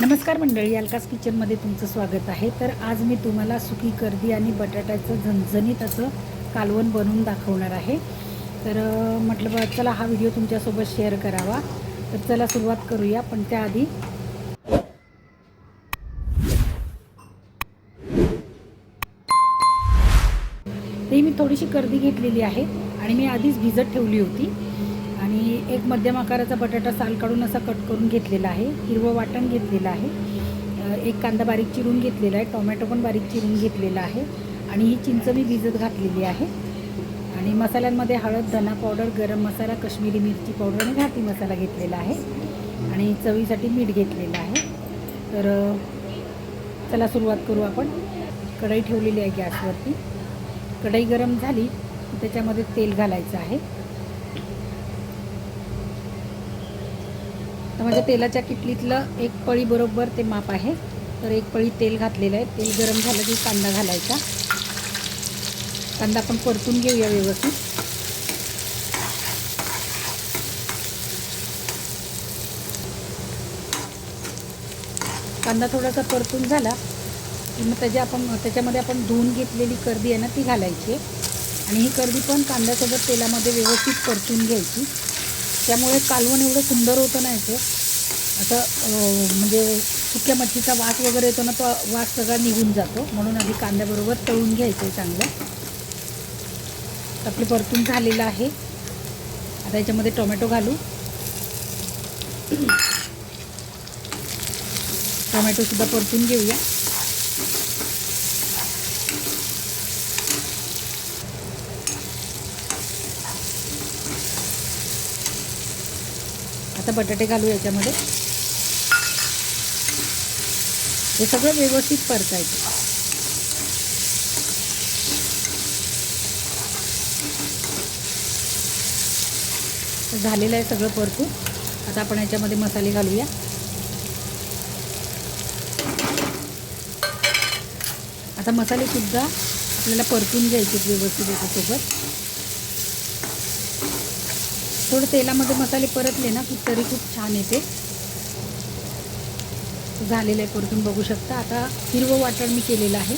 नमस्कार मंडळी अलकास किचनमध्ये तुमचं स्वागत आहे. तर आज मी तुम्हाला सुकी कर्दी आणि बटाट्याचं झणझणीत असं कालवण बनवून दाखवणार आहे. तर म्हटलं बा चला हा व्हिडिओ तुमच्यासोबत शेअर करावा. तर चला सुरुवात करूया पण त्याआधी ते मी थोडीशी कर्दी घेतलेली आहे आणि मी आधीच भिजत ठेवली होती. एक मध्यम आकाराचा बटाटा साल काढून असा कट करून घेतलेला आहे. हिरवं वाटण घेतलेलं आहे. एक कांदा बारीक चिरून घेतलेला आहे. टोमॅटो पण बारीक चिरून घेतलेला आहे. आणि ही चिंच मी भिजत घातलेली आहे. आणि मसाल्यांमध्ये हळद धना पावडर गरम मसाला कश्मीरी मिरची पावडर आणि घाटी मसाला घेतलेला आहे. आणि चवीसाठी मीठ घेतलेलं आहे. तर चला सुरुवात करू आपण. कढई ठेवलेली आहे गॅसवरती. कढई गरम झाली त्याच्यामध्ये तेल घालायचं आहे. तर माझ्या तेलाच्या किटलीतलं एक पळी बरोबर ते माप आहे. तर एक पळी तेल घातलेलं आहे. तेल गरम झालं की कांदा घालायचा. कांदा आपण परतून घेऊया व्यवस्थित. कांदा थोडासा परतून झाला की मग त्याच्या आपण त्याच्यामध्ये आपण धुवून घेतलेली कर्दी आहे ना ती घालायची आहे. आणि ही कर्दी पण कांद्यासोबत तेलामध्ये व्यवस्थित परतून घ्यायची. त्यामुळे कालवण एवढं सुंदर होतं ना याचं असं म्हणजे सुक्या मच्छीचा वास वगैरे येतो ना तो वास सगळा निघून जातो. म्हणून आधी कांद्याबरोबर तळून घ्यायचं आहे चांगलं. आपलं परतून झालेलं आहे. आता याच्यामध्ये टोमॅटो घालू. टोमॅटोसुद्धा परतून घेऊया. आता बटाटे घालू याच्यामध्ये. हे सगळं व्यवस्थित परतायचं. झालेलं आहे सगळं परतून. आता आपण याच्यामध्ये मसाले घालूया. आता मसालेसुद्धा आपल्याला परतून घ्यायचे व्यवस्थित याच्यासोबत. थोडं तेलामध्ये मसाले परतले ना की तरी खूप छान येते. झालेलं आहे परतून बघू शकता. आता हिरवं वाटण मी केलेलं आहे.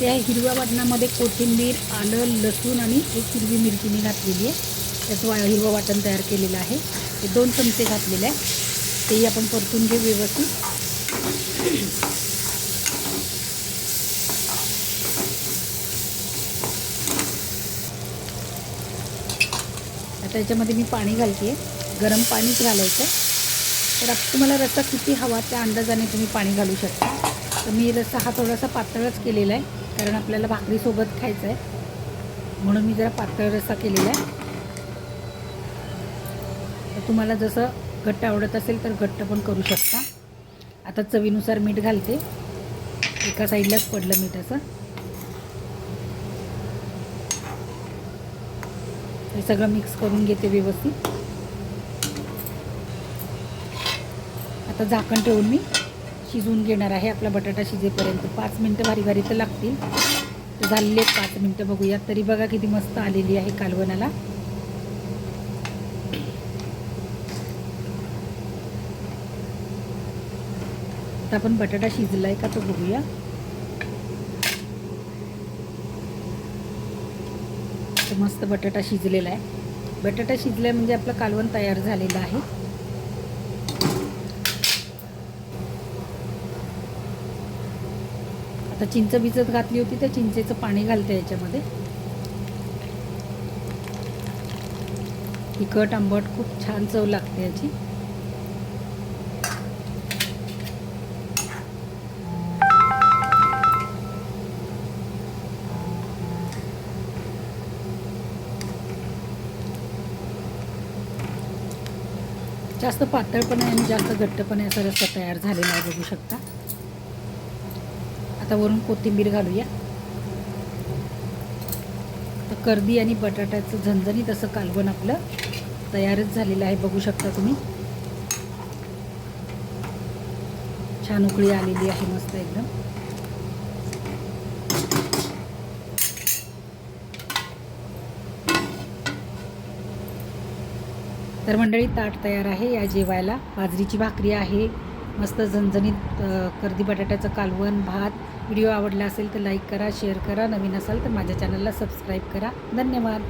त्या हिरव्या वाटणामध्ये कोथिंबीर आलं लसूण आणि एक हिरवी मिरची मी घातलेली आहे. त्याचं वा हिरवं वाटण तयार केलेलं आहे. ते दोन चमचे घातलेले आहे. तेही आपण परतून घेऊ व्यवस्थित. आता याच्यामध्ये मी पाणी घालते गरम पाणीच घालायचं तर आता तुम्हाला रस्सा किती हवा त्या अंदाजाने तुम्ही पाणी घालू शकता. तर मी रस्सा हा थोडासा पातळच केलेला आहे कारण आपल्याला भाकरीसोबत खायचं आहे म्हणून मी जरा पातळ रस्सा केलेला आहे. तर तुम्हाला जसं घट्ट आवडत असेल तर घट्ट पण करू शकता. आता चवीनुसार मीठ घालते. एका साईडलाच पडलं मीठ असं. हे सगळं मिक्स करून घेते व्यवस्थित. आता झाकण ठेवून मी शिजवून घेणार आहे आपला बटाटा शिजेपर्यंत. पाच मिनटं भारी भारी तर लागतील. तर झालेले आहेत पाच मिनटं बघूया तरी बघा किती मस्त आलेली आहे कालवणाला. आता आपण बटाटा शिजला आहे का तो बघूया. तर मस्त बटाटा शिजलेला आहे. बटाटा शिजलाय म्हणजे आपलं कालवण तयार झालेलं आहे. आता चिंच भिजत घातली होती त्या चिंचेचं पाणी घालते याच्यामध्ये. तिखट आंबट खूप छान चव लागते याची. जास्त पातळ पण आहे आणि जास्त घट्ट पण आहे असा रस्सा तयार झालेला आहे बघू शकता. आता वरून कोथिंबीर घालूया. तर कर्दी आणि बटाट्याचं झणझणीत असं कालवण आपलं तयारच झालेलं आहे बघू शकता तुम्ही. छान उकळी आलेली आहे मस्त एकदम. तर मंडळी ताट तयार आहे. या जेवायला बाजरीची भाकरी आहे. मस्त झणझणीत अ, कर्दी बटाट्याचं कालवण भात. व्हिडिओ आवडला असेल तर लाईक करा शेअर करा. नवीन असाल तर माझ्या चॅनलला सबस्क्राईब करा. धन्यवाद.